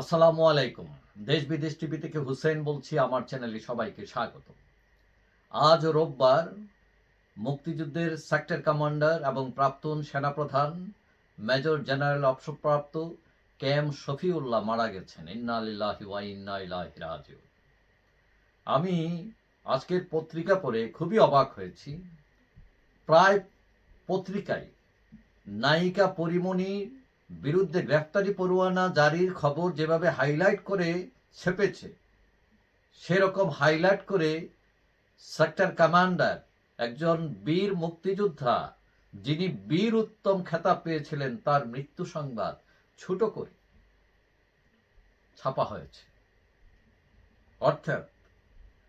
আসসালামু আলাইকুম। দেশ বিদেশ টিভি থেকে হুসেন বলছি, আমার চ্যানেলে সবাইকে স্বাগত। আজ রোববার মুক্তিযুদ্ধের সেক্টর কমান্ডার এবং প্রাক্তন সেনাপ্রধান মেজর জেনারেল অবসরপ্রাপ্ত কে এম শফিউল্লাহ মারা গেছেন। ইন্না লিল্লাহি ওয়া ইন্না ইলাইহি রাজিউন। আমি আজকের পত্রিকা পড়ে খুবই অবাক হয়েছি। প্রায় পত্রিকায় নায়িকা পরিমণির বিরুদ্ধে গ্রেফতারি পরোয়ানা জারির খবর যেভাবে হাইলাইট করে ছেপেছে, সেরকম হাইলাইট করে সেক্টর কমান্ডার একজন বীর মুক্তিযোদ্ধা যিনি বীর উত্তম খেতাব পেয়েছিলেন, তার মৃত্যু সংবাদ ছোট করে ছাপা হয়েছে। অর্থাৎ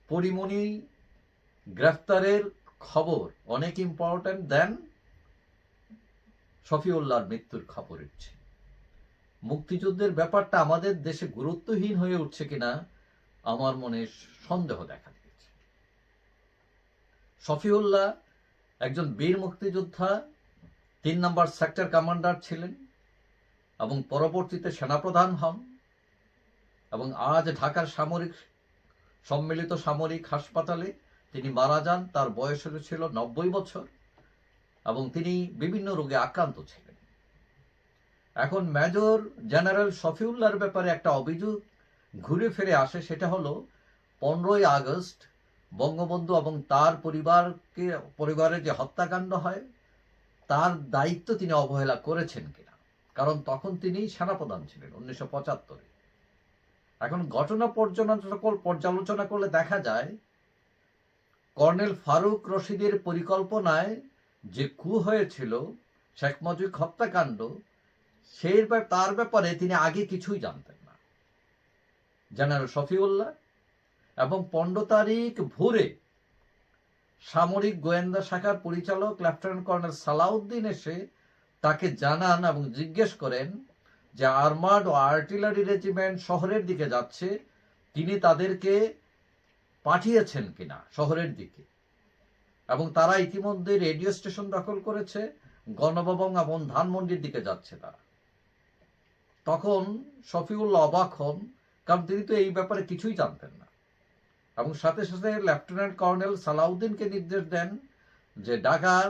পরিমণি গ্রেফতারের খবর অনেক ইম্পর্ট্যান্ট দেন শফিউল্লাহর মৃত্যুর খবরের চেয়ে মুক্তিযুদ্ধের ব্যাপারটা আমাদের দেশে গুরুত্বহীন হয়ে উঠছে কিনা, আমার মনে সন্দেহ দেখা দিয়েছে। শফিউল্লাহ একজন বীর মুক্তিযোদ্ধা, তিন নম্বর সেক্টর কমান্ডার ছিলেন এবং পরবর্তীতে সেনাপ্রধান হন এবং আজ ঢাকার সামরিক সম্মিলিত সামরিক হাসপাতালে তিনি মারা যান। তার বয়স ছিল নব্বই বছর। এবং তিনি বিভিন্ন রোগে আক্রান্ত ছিলেন। এখন মেজর জেনারেল শফিউল্লাহর ব্যাপারে একটা অভিযোগ ঘুরে ফিরে আসে, সেটা হলো, পনেরোই আগস্ট বঙ্গবন্ধু এবং তার পরিবারকে পরিবারের যে হত্যাকাণ্ড হয়, তার দায়িত্ব তিনি অবহেলা করেছেন কিনা। কারণ তখন তিনি সেনাপ্রধান ছিলেন উনিশশো পঁচাত্তরে। এখন ঘটনা পর্যালোচনা করলে দেখা যায়, কর্নেল ফারুক রশিদের পরিকল্পনায় যে কু হয়েছিল শেখ মুজিব হত্যাকাণ্ড, সেই তার ব্যাপারে তিনি আগে কিছুই জানতেন না। জেনারেল শফিউল্লাহ এবং পনেরো তারিখ ভোরে সামরিক গোয়েন্দা শাখার পরিচালক লেফটেন্যান্ট কর্নেল সালাউদ্দিন এসে তাকে জানান এবং জিজ্ঞেস করেন যে আর্মার্ড ও আর্টিলারি রেজিমেন্ট শহরের দিকে যাচ্ছে, তিনি তাদেরকে পাঠিয়েছেন কিনা শহরের দিকে। এবং তারা ইতিমধ্যে রেডিও স্টেশন দখল করেছে, গণভবন এবং ধানমন্ডির দিকে যাচ্ছে তারা। তখন শফিউল্লাহ অবাক হন, কারণ তিনি তো এই ব্যাপারে কিছুই জানতেন না। এবং সাথে সাথে লেফটেন্যান্ট কর্নেল সালাউদ্দিনকে নির্দেশ দেন যে ঢাকার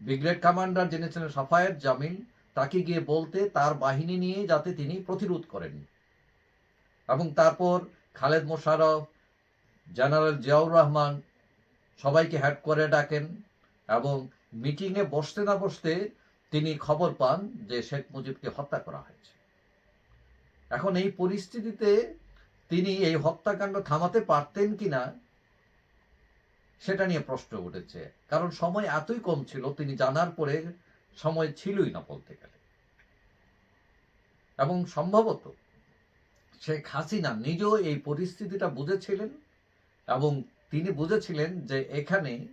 ব্রিগেড কমান্ডার যিনি ছিলেন সাফায়েত জামিল, তাকে গিয়ে বলতে তার বাহিনী নিয়ে যাতে তিনি প্রতিরোধ করেন। এবং তারপর খালেদ মোশারফ জেনারেল জিয়াউর রহমান সবাইকে হেড করে ডাকেন এবং মিটিংয়ে বসতে না বসতে তিনি খবর পান যে শেখ মুজিবকে হত্যা করা হয়েছে। এখন এই পরিস্থিতিতে তিনি এই হত্যাকাণ্ড থামাতে পারতেন কিনা সেটা নিয়ে প্রশ্ন উঠেছে। কারণ সময় এতই কম ছিল, তিনি জানার পরে সময় ছিলই না বলতে গেলে। এবং সম্ভবত শেখ হাসিনা নিজেও এই পরিস্থিতিটা বুঝেছিলেন এবং তিনি বুঝেছিলেন যে এখানে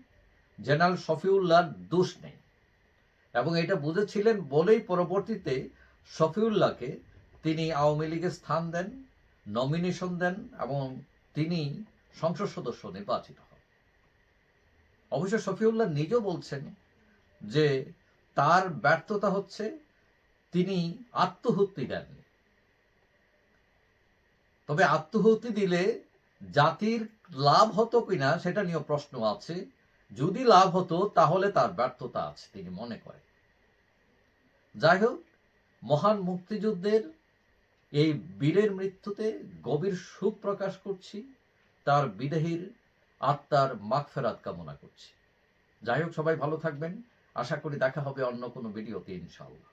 জেনারেল শফিউল্লাহর দোষ নেই। এবং এটা বুঝেছিলেন বলেই পরবর্তীতে শফিউল্লাহকে তিনি আওয়ামী লীগের স্থান দেন নমিনেশন দেন এবং তিনি সংসদ সদস্য নির্বাচিত হন। অবশ্য শফিউল্লাহ নিজেও বলছেন যে তার ব্যর্থতা হচ্ছে তিনি আত্মহত্যি দেননি। তবে আত্মহত্যি দিলে জাতির লাভ হতো কিনা সেটা নিয়ে প্রশ্ন আছে। যদি লাভ হতো, তাহলে তার ব্যর্থতা আছে, তিনি মনে করেন। যাই হোক, মহান মুক্তিযুদ্ধের এই বীরের মৃত্যুতে গভীর সুখ প্রকাশ করছি, তার বিদেহীর আত্মার মাগফেরাত কামনা করছি। যাই হোক, সবাই ভালো থাকবেন। আশা করি দেখা হবে অন্য কোনো ভিডিওতে, ইনশাআল্লাহ।